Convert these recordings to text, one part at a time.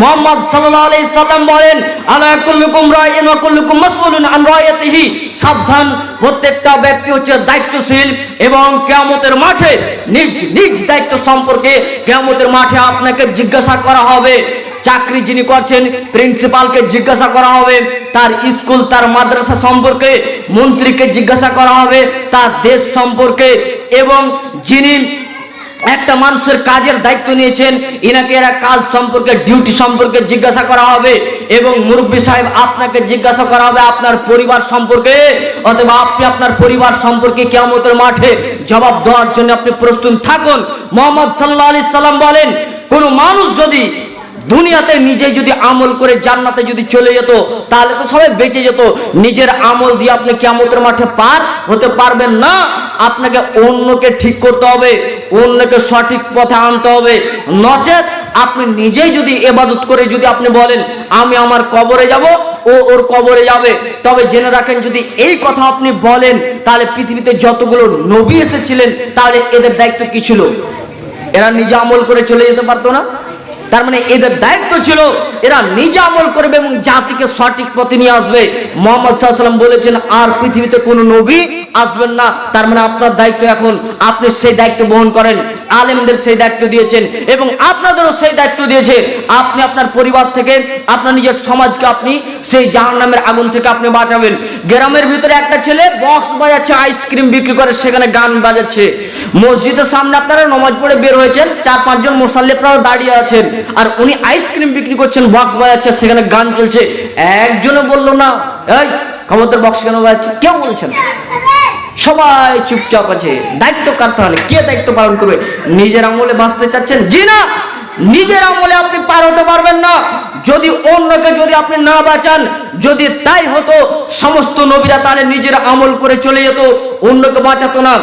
মোহাম্মদ সাল্লাল্লাহু আলাইহি সাল্লাম বলেন আলা কুল্লুকুম রাইন ওয়া কুল্লুকুম মাসউলুন আন রায়াতিহি সাবধান, প্রত্যেকটা ব্যক্তি হচ্ছে দায়িত্বশীল এবং কিয়ামতের মাঠে নিজ নিজ দায়িত্ব সম্পর্কে কিয়ামতের মাঠে আপনাকে জিজ্ঞাসা করা হবে। চাকরি যিনি করছেন, প্রিন্সিপালকে জিজ্ঞাসা করা হবে। তার স্কুল, তার মাদ্রাসা সম্পর্কে মন্ত্রীকে জিজ্ঞাসা করা হবে। তার দেশ সম্পর্কে এবং যিনি একটা মানুষের কাজের দায়িত্ব নিয়েছেন, এনাকে এরা কাজ সম্পর্কে ডিউটি সম্পর্কে জিজ্ঞাসা করা হবে এবং মুরব্বী সাহেব আপনাকে জিজ্ঞাসা করা হবে আপনার পরিবার সম্পর্কে, অথবা আপনি আপনার পরিবার সম্পর্কে কেমতের মাঠে জবাব দেওয়ার জন্য আপনি প্রস্তুত থাকুন। মোহাম্মদ সাল্লাহ আলি সাল্লাম বলেন, কোন মানুষ যদি দুনিয়াতে নিজে যদি আমল করে জান্নাতে যদি চলে যেত, তাহলে তো সবাই বেঁচে যেত। নিজের আমল দিয়ে আপনি কিয়ামতের মাঠে পার হতে পারবেন না। আপনাকে অন্যকে ঠিক করতে হবে, অন্যকে সঠিক পথে আনতে হবে। নচেত আপনি নিজেই যদি এবাদত করে যদি আপনি বলেন, আমি আমার কবরে যাব, ও ওর কবরে যাবে। তবে জেনে রাখেন, যদি এই কথা আপনি বলেন, তাহলে পৃথিবীতে যতগুলো নবী এসেছিলেন, তাহলে এদের দায়িত্ব কি ছিল? এরা নিজে আমল করে চলে যেতে পারতো না? তার মানে এদের দায়িত্ব ছিল এরা নিজে আমল করবে এবং জাতিকে সঠিক পথে নিয়ে আসবে। মোহাম্মদ সাল্লাম বলেছেন, আর পৃথিবীতে কোনো নবী আসবেন না। তার মানে আপনার দায়িত্ব এখন, আপনি সেই দায়িত্ব বহন করেন। আলেমদের সেই দায়িত্ব দিয়েছেন এবং আপনাদেরও সেই দায়িত্ব দিয়েছে। আপনি আপনার পরিবার থেকে, আপনার নিজের সমাজকে আপনি সেই জাহান নামের আগুন থেকে আপনি বাঁচাবেন। গ্রামের ভিতরে একটা ছেলে বক্স বাজাচ্ছে, আইসক্রিম বিক্রি করে, সেখানে গান বাজাচ্ছে। মসজিদের সামনে আপনারা নমাজ পড়ে বের হয়েছেন, চার পাঁচজন মুসাল্লি আপনারা দাঁড়িয়ে আছেন। আর উনি আইসক্রিম বিক্রি করছেন, বক্স বাজাচ্ছে, সেখানে গান চলছে। একজনও বলল না, এই, খবরদার বক্স কেন বাজাচ্ছে? কেউ বলছেন। সবাই চুপচাপ আছে। দায়িত্ব কার তাহলে? কে দায়িত্ব পালন করবে? নিজের আমলে বাঁচতে চাচ্ছেন জি না? নিজের আমলে আপনি পার হতে পারবেন না। যদি অন্যকে যদি আপনি না বাঁচান, যদি তাই হতো, সমস্ত নবীরা তাহলে নিজের আমল করে চলে যেত, অন্যকে বাঁচাতো না।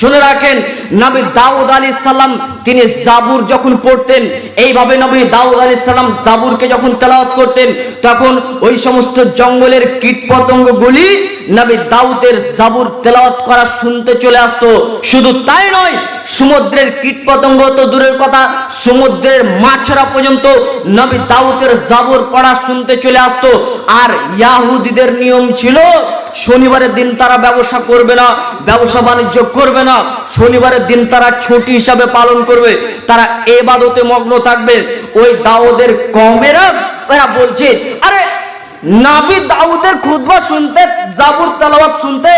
শুনে রাখেন, নবী দাউদ আলী সাল্লাম তিনি জাবুর যখন পড়তেন, এইভাবে নবী দাউদ আলী সাল্লাম জাবুরকে যখন তেলাওয়াত করতেন, তখন ওই সমস্ত জঙ্গলের কীট পতঙ্গগুলি নবী দাউদের জাবুর তেলাওয়াত করা শুনতে চলে আসতো। শুধু তাই নয়, সমুদ্রের কীট পতঙ্গ তো দূরের কথা, সমুদ্রের মাছেরা পর্যন্ত নবী দাউদের জাবুর পড়া শুনতে চলে আসতো। আর ইয়াহুদিদের নিয়ম ছিল, শনিবারের দিন তারা ব্যবসা করবে না, ব্যবসা বাণিজ্য করবে না, শনিবারের দিন তারা ছুটি হিসাবে পালন করবে, তারা এবাদতে মগ্ন থাকবে। ওই দাউদের কমেরা, এরা বলছে, আরে নাবি দাউদের খুদবা শুনতে, জাবুর তালাওয়াত শুনতে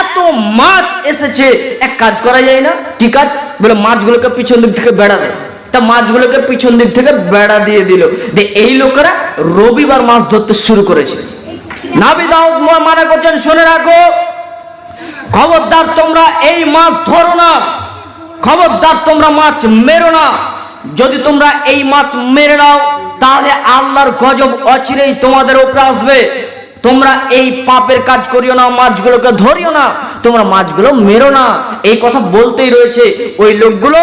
এত মাছ এসেছে। এক কাজ করা যায় না কি কাজ বলে মাছগুলোকে পিছন দিক থেকে বেড়া দেয় তা মাছগুলোকে পিছন দিক থেকে বেড়া দিয়ে দিল। যে এই লোকেরা রবিবার মাছ ধরতে শুরু করেছে। নাবি দাউদ মানা করছেন, শুনে রাখো। খবরদার তোমরা এই মাছ ধরো না। খবরদার তোমরা মাছ মেরো না। যদি তোমরা এই মাছ মেরে নাও তাহলে আল্লাহর গজব অচিরেই তোমাদের উপরে আসবে। তোমরা এই পাপের কাজ করিও না, মাছগুলোকে ধরিও না, তোমরা মাছগুলো মেরো না। এই কথা বলতেই রয়েছে, ওই লোকগুলো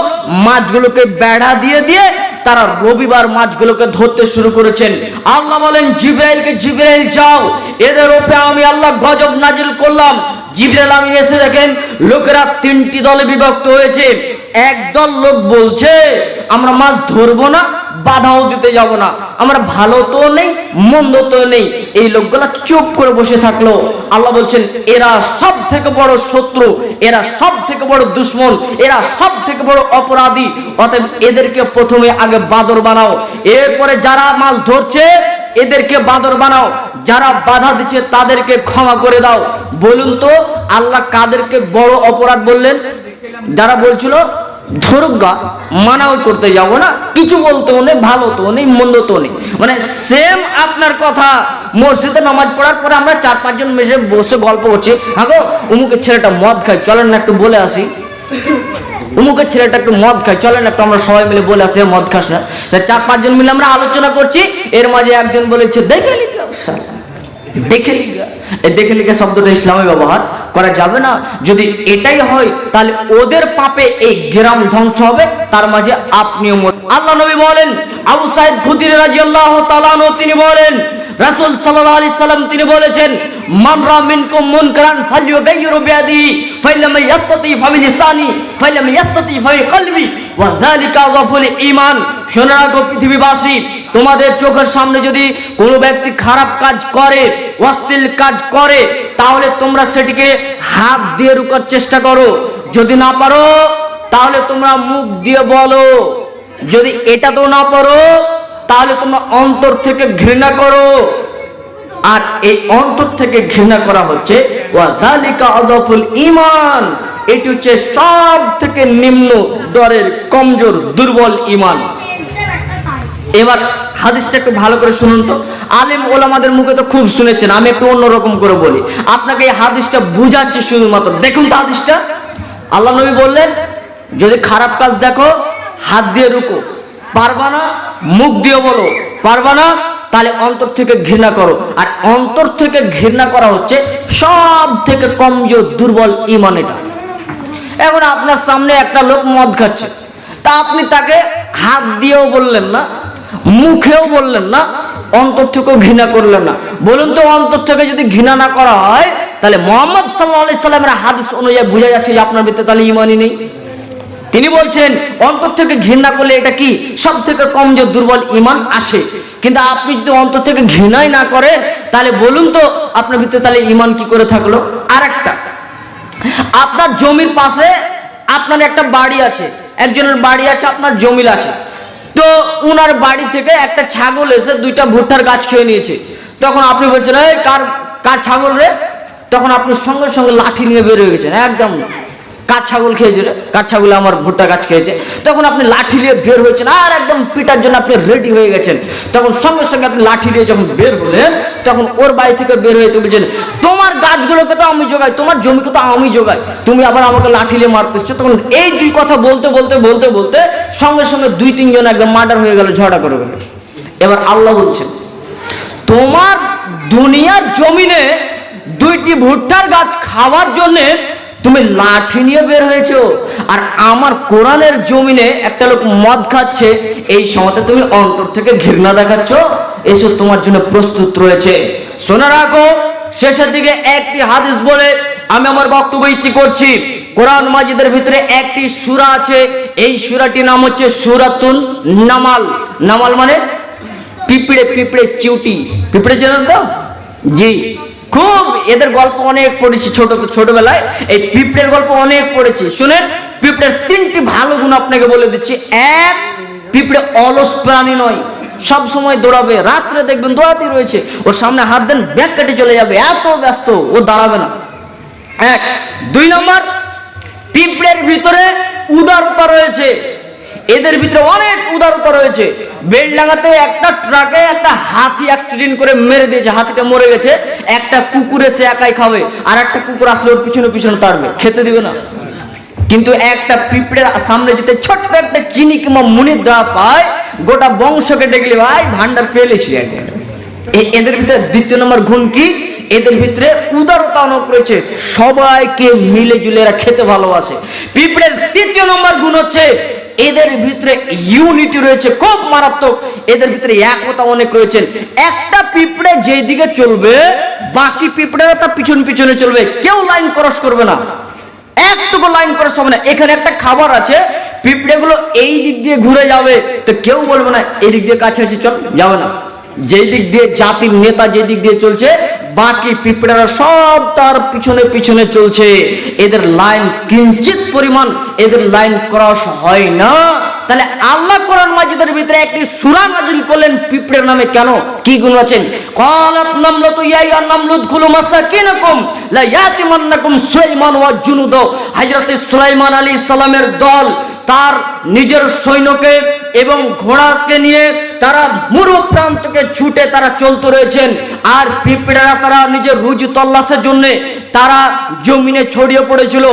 মাছগুলোকে বেড়া দিয়ে দিয়ে তারা রবিবার মাছগুলোকে ধরতে শুরু করেছেন। আল্লাহ বলেন, জিব্রাইলকে, জিব্রাইল যাও, এদের উপরে আমি আল্লাহ গজব নাজিল করলাম। জিব্রাইল আমি এসে দেখেন, লোকেরা তিনটি দলে বিভক্ত হয়েছে। একদল লোক বলছে, আমরা মাছ ধরবো না বাধাও দিতে যাব না। আমার ভালো তো নেই মন্দ তো নেই। এই লোকগুলা চুপ করে বসে থাকল। আল্লাহ বলছেন, এরা সব থেকে বড় শত্রু, এরা সব থেকে বড় দুশ্মন, এরা সব থেকে বড় অপরাধী। অতএব এদেরকে প্রথমে আগে বাদর বানাও। এরপরে যারা মাছ ধরছে, এদেরকে বাদর বানাও। যারা বাধা দিচ্ছে, তাদেরকে ক্ষমা করে দাও। বলুন তো, আল্লাহ কাদেরকে বড় অপরাধ বললেন? যারা বলছিল ধরুগা, মানাও করতে যাব না। কিছু বলতেও নেই ভালো তো নেই মন্দ তো নেই। মানে সেম আপনার কথা, মসজিদে নামাজ পড়ার পরে আমরা চার পাঁচজন মেশে বসে গল্প করছি। হ্যাঁ গো উমুকের ছেলেটা মদ খায়, চলেন না একটু বলে আসি। উমুকের ছেলেটা একটু মদ খায়, চলেন একটু, আমরা সবাই মিলে বলে আসি, মদ খাস না। চার পাঁচজন মিলে আমরা আলোচনা করছি, এর মাঝে একজন বলেছে, দেখে লিখা দেখে লিখা দেখে লিখা শব্দটা ইসলামে ব্যবহার। করা যাবে না। যদি এটাই হয়, তাহলে ওদের পাপে এই গ্রাম ধ্বংস হবে। তার মাঝে আপনিও আল্লাহ নবী বলেন, আবু সাইদ খুদির রাজিয়াল্লাহু তাআলা আনহু তিনি বলেন, রাসুল সাল্লাল্লাহু আলাইহি সাল্লাম তিনি বলেছেন পৃথিবীবাসী, তোমাদের চোখের সামনে যদি কোনো ব্যক্তি খারাপ কাজ করে, অশ্লীল কাজ করে তাহলে তোমরা সেটিকে হাত দিয়ে রুকার চেষ্টা করো। যদি না পারো, তাহলে তোমরা মুখ দিয়ে বলো। যদি এটা তো না পারো, তাহলে তোমরা অন্তর থেকে ঘৃণা করো। আর এই অন্তর থেকে ঘৃণা করা হচ্ছে ইমান এটি হচ্ছে সব থেকে নিম্ন দরের কমজোর, দুর্বল ইমান এবার হাদিসটা একটু ভালো করে শুনুন তো। আলেম ওলামাদের মুখে তো খুব শুনেছেন, আমি একটু অন্যরকম করে বলি। আপনাকে এই হাদিসটা বুঝাচ্ছি শুধুমাত্র। দেখুন তো হাদিসটা। আল্লাহ নবী বললেন, যদি খারাপ কাজ দেখো, হাত দিয়ে রুকো। পারবা না, মুখ দিয়ে বলো। পারবা না, তাহলে অন্তর থেকে ঘৃণা করো। আর অন্তর থেকে ঘৃণা করা হচ্ছে সব থেকে কমজোর, দুর্বল ইমান এটা। এখন আপনার সামনে একটা লোক মদ খাচ্ছে। তা আপনি তাকে হাত দিয়েও বললেন না মুখেও বললেন না, অন্তর থেকেও ঘৃণা করলেন না। বলুন তো, অন্তর থেকে যদি ঘৃণা না করা হয়, তাহলে মোহাম্মদ সাল্লামের হাদিস অনুযায়ী বোঝা যাচ্ছে যে আপনার ভিতরে তাহলে ইমানই নেই। তিনি বলছেন, অন্তর থেকে ঘৃণা করলে এটা কি? সব থেকে কমজোর দুর্বল ইমান আছে। কিন্তু আপনি যদি অন্তর থেকে ঘৃণাই না করেন, তাহলে বলুন তো, আপনার ভিতরে তাহলে ইমান কি করে থাকল? আর একটা আপনার জমির পাশে আপনার একটা বাড়ি আছে, একজনের বাড়ি আছে, আপনার জমির আছে। তো উনার বাড়ি থেকে একটা ছাগল এসে দুইটা ভুট্টার গাছ খেয়ে নিয়েছে। তখন আপনি বলছেন, এই, কার কার ছাগল রে? তখন আপনি সঙ্গে সঙ্গে লাঠি নিয়ে বের হয়ে গেছেন, একদম। কার ছাগল খেয়েছে রে? কার ছাগলে আমার ভুট্টা গাছ খেয়েছে? তখন আপনি লাঠি নিয়ে বের হয়েছেন, আর একদম পিটার জন্য আপনি রেডি হয়ে গেছেন। তখন সঙ্গে সঙ্গে আপনি লাঠি নিয়ে যখন বের হলেন, তখন ওর বাড়ি থেকে বের হয়ে তো বলছেন গাছগুলোকে তো আমি জোগাই, তোমার জমিকে তো আমি জোগাই। তুমি আবার আমাকে লাঠি নিয়ে মারতেছো তখন এই দুই কথা বলতে বলতে বলতে বলতে সঙ্গে সঙ্গে দুই, তিনজন একদম মার্ডার হয়ে গেল, ঝগড়া করে গেল। এবার আল্লাহ বলছেন তোমার দুনিয়ার জমিনে দুইটি ভুট্টার গাছ খাওয়ার জন্যে তুমি লাঠি নিয়ে বের হয়েছো, আর আমার কোরআনের জমিনে একটা লোক মদ খাচ্ছে, এই সময়তে তুমি অন্তর থেকে ঘৃণা দেখাচ্ছ, এসব তোমার জন্য প্রস্তুত রয়েছে। শোনা রাখো শেষের দিকে একটি হাদিস বলে, আমি আমার বক্তব্য ইচ্ছি করছি। কোরআন মাজিদের ভিতরে একটি সুরা আছে, এই সুরাটির নাম হচ্ছে সুরাতুন নামাল। নামাল মানে পিঁপড়ে পিঁপড়ে চিউটি। পিঁপড়ে চেনেন তো? জি। খুব, এদের গল্প অনেক পড়েছি ছোট, ছোটবেলায়। এই পিঁপড়ের গল্প অনেক পড়েছি। শুনেন, পিঁপড়ের তিনটি ভালো গুণ আপনাকে বলে দিচ্ছি। এক, পিঁপড়ে অলস প্রাণী নয়। সব সময় দৌড়াবে, রাত্রে দেখবেন দৌড়াতেই রয়েছে। ওর সামনে হাত দেন, ব্যাগ কেটে চলে যাবে, এত ব্যস্ত, ও দাঁড়াবে না। এক। দুই নম্বর, পিঁপড়ের ভিতরে উদারতা রয়েছে। এদের ভিতরে অনেক উদারতা রয়েছে। বেলডাঙ্গাতে একটা ট্রাকে একটা হাতি অ্যাক্সিডেন্ট করে মেরে দিয়েছে, হাতিটা মরে গেছে। একটা কুকুর এসে একাই খাবে আর একটা কুকুর আসলে ওর পিছনে পিছনে তাড়বে, খেতে দিবে না। কিন্তু একটা পিঁপড়ের সামনে যেতে ছোট্ট একটা চিনি কিংবা মুনির দেওয়া পায়, গোটা বংশকে ডেকলে ভাই ভান্ডার পেলেছি একদম এ- এদের ভিতরে দ্বিতীয় নম্বর গুণ কি? এদের ভিতরে উদারতা অনেক রয়েছে সবাইকে মিলে জুলে এরা খেতে ভালোবাসে। পিঁপড়ের তৃতীয় নম্বর গুণ হচ্ছে, এদের ভিতরে ইউনিটি রয়েছে, খুব মারাত্মক। এদের ভিতরে একতা অনেক রয়েছে। একটা পিঁপড়ে যেই দিকে চলবে, বাকি পিঁপড়েরা তার পিছন পিছনে চলবে। কেউ লাইন ক্রস করবে না। একটুকু লাইন ক্রস হবে না, এখানে একটা খাবার আছে, পিঁপড়েগুলো এই দিক দিয়ে ঘুরে যাবে, তো কেউ বলবে না, এই দিক দিয়ে কাছে এসে চল, যাবে না। যেই দিক দিয়ে জাতির নেতা যে দিক দিয়ে চলছে, বাকি পিঁপড়েরা সব তার পিছনে পিছনে চলছে। এদের লাইন কিঞ্চিত পরিমাণ এদের লাইন ক্রস হয় না। তাহলে আল্লাহ কোরআন মাজিদের ভিতরে একটি সূরা নাজিল করলেন পিঁপড়ের নামে কেন? কি গুণ আছেন? ক্বালাত নামলাতু ইয়া আইয়ুহান নামলুদ খুলু মাসাকিনাকুম, লা ইয়াতিমান্নাকুম সুলাইমান ওয়া জুনুদ। হযরত সুলাইমান আলাইহিস সালামের দল তার নিজের সৈন্যকে এবং ঘোড়াকে নিয়ে তারা মুরু প্রান্তকে ছুটে তারা চলতে রয়েছেন। আর পিঁপড়েরা তারা নিজের রুজি তল্লাশের জন্য তারা জমিনে ছড়িয়ে পড়েছিল।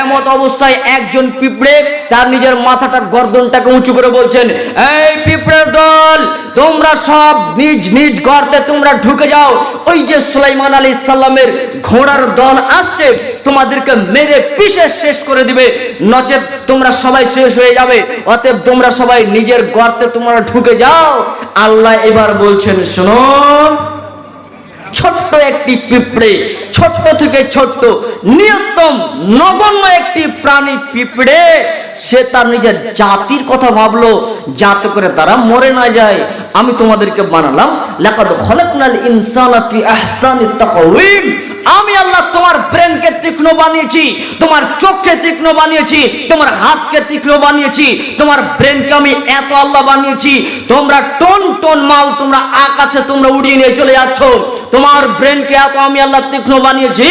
এমত অবস্থায় একজন পিঁপড়ে তার নিজের মাথাটা গর্দনটাকে উঁচু করে বলছেন, এই পিঁপড়ের দল, তোমরা সব নিজ নিজ গর্তে তোমরা ঢুকে যাও। ওই যে সুলাইমান আলী সাল্লামের ঘোড়ার দল আসছে, তোমাদেরকে মেরে পিষে শেষ করে দিবে। নচেত তোমরা সবাই শেষ হয়ে যাবে, অতএব তোমরা সবাই নিজের গর্তে তোমরা ঢুকে যাও। আল্লাহ এবার বলছেন, শোনো ছোট্ট একটি পিঁপড়ে, ছোট্ট থেকে ছোট্ট, নিয়তম নগণ্য একটি প্রাণী পিঁপড়ে, সে তার নিজের জাতির কথা ভাবলো, যাতে করে তারা মরে না যায়। আমি তোমাদেরকে বানালাম, লাকাদ খলাকনাল ইনসানা ফি আমি আল্লাহ তোমার ব্রেনকে তীক্ষ্ণ বানিয়েছি, তোমার চোখকে তীক্ষ্ণ বানিয়েছি, তোমার হাতকে তীক্ষ্ণ বানিয়েছি, তোমার ব্রেনকে আমি এত আল্লাহ বানিয়েছি। তোমরা টন টন মাল তোমরা আকাশে তোমরা উড়িয়ে নিয়ে চলে যাচ্ছ। তোমার ব্রেনকে এত আমি আল্লাহ তীক্ষ্ণ বানিয়েছি,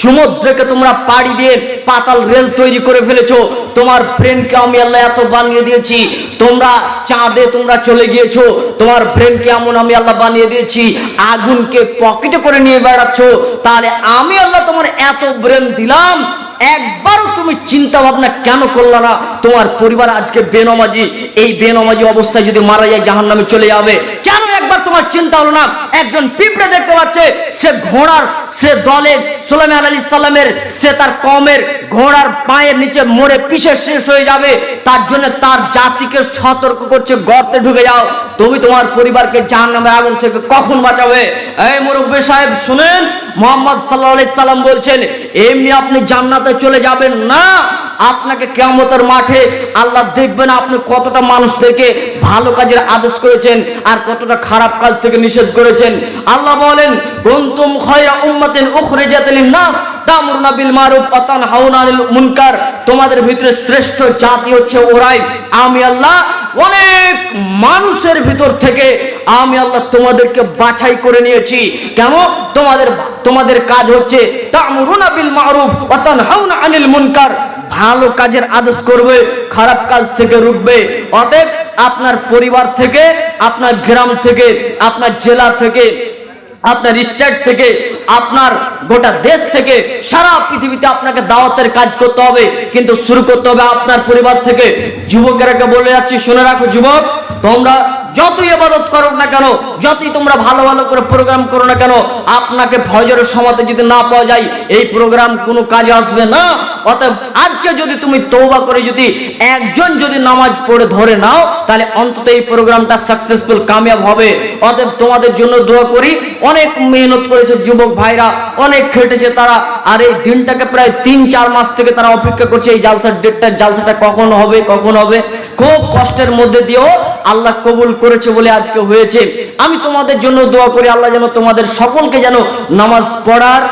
সমুদ্রকে তোমরা পাড়ি দিয়ে পাতাল রেল তৈরি করে ফেলেছো। তোমার ব্রেনকে আমি আল্লাহ এত বানিয়ে দিয়েছি, তোমরা চাঁদে তোমরা চলে গিয়েছো, তোমার ব্রেনকে এমন আমি আল্লাহ বানিয়ে দিয়েছি, আগুনকে পকেটে করে নিয়ে বেড়াচ্ছ। তাহলে আমি আল্লাহ তোমার এত ব্রেন দিলাম, একবারও তুমি চিন্তা ভাবনা কেন করলা না? তোমার পরিবার আজকে বেনমাজি, এই বেনমাজি অবস্থায় যদি মারা যায় জাহান নামে চলে যাবে। কেন তোমার চিন্তা হলো না। একজন পিঁপড়ে দেখতে পাচ্ছে, সে ঘোড়ার, সে দলের, সুলাইমান আলী সাল্লামের সে তার কমের ঘোড়ার পায়ের নিচে মরে পিছে শেষ হয়ে যাবে। তার জন্য তার জাতিকে সতর্ক করছে, গর্তে ঢুকে যাও। তুমি তোমার পরিবারকে জাহান আগুন থেকে কখন বাঁচাবে? এই মুরব্বী সাহেব, শুনেন, মোহাম্মদ সাল্লাহ সাল্লাম বলছেন, এমনি আপনি জান্নাতে চলে যাবেন না। আপনাকে কেমতের মাঠে আল্লাহ দেখবেন আপনি কতটা মানুষদেরকে ভালো কাজের আদেশ করেছেন আর কতটা খারাপ কাজ থেকে নিষেধ করেছেন। আল্লাহ বলেন, কুনতুম খায়রা উম্মাতিন উখরিজাত লিন-নাস, তা'মুরুনা বিল মারুফ ওয়া আনিল মুনকার। তোমাদের ভিতরে শ্রেষ্ঠ জাতি হচ্ছে ওরাই। আমি আল্লাহ অনেক মানুষের ভিতর থেকে আমি আল্লাহ তোমাদেরকে বাছাই করে নিয়েছি। কেন? তোমাদের তোমাদের কাজ হচ্ছে তা'মুরুনা বিল মারুফ ওয়া তানহাউনা আনিল মুনকার। ভালো কাজের আদেশ করবে, খারাপ কাজ থেকে রুখবে। অতএব আপনার পরিবার থেকে, আপনার গ্রাম থেকে, আপনার জেলা থেকে, আপনার স্টেট থেকে, আপনার গোটা দেশ থেকে সারা পৃথিবীতে আপনাকে দাওয়াতের কাজ করতে হবে। কিন্তু শুরু করতে হবে আপনার পরিবার থেকে। যুবকেরাকে বলে যাচ্ছি, শুনে রাখো যুবক, তোমরা যতই ইবাদত করো না কেন, যতই তোমরা ভালো ভালো করে প্রোগ্রাম করো না কেন, আপনাকে ফজরের সময়তে যদি না পাওয়া যায়, এই প্রোগ্রাম কোনো কাজে আসবে না। অতএব আজকে যদি তুমি তৌবা করে যদি একজন যদি নামাজ পড়ে ধরে নাও, তাহলে অন্তত এই প্রোগ্রামটা সাকসেসফুল কামিয়াব হবে। অতএব তোমাদের জন্য দোয়া করি, অনেক মেহনত করেছে যুবক ভাইরা, অনেক খেটেছে তারা, আর এই দিনটাকে প্রায় তিন চার মাস থেকে তারা অপেক্ষা করছে, এই জালসার ডেটটা জালসাটা কখন হবে কখন হবে? খুব কষ্টের মধ্যে দিয়েও আল্লাহ কবুল করেছে বলে আজকে হয়েছে। আমি তোমাদের জন্য দোয়া করি, আল্লাহ যেন তোমাদের সকলকে যেন নামাজ পড়ার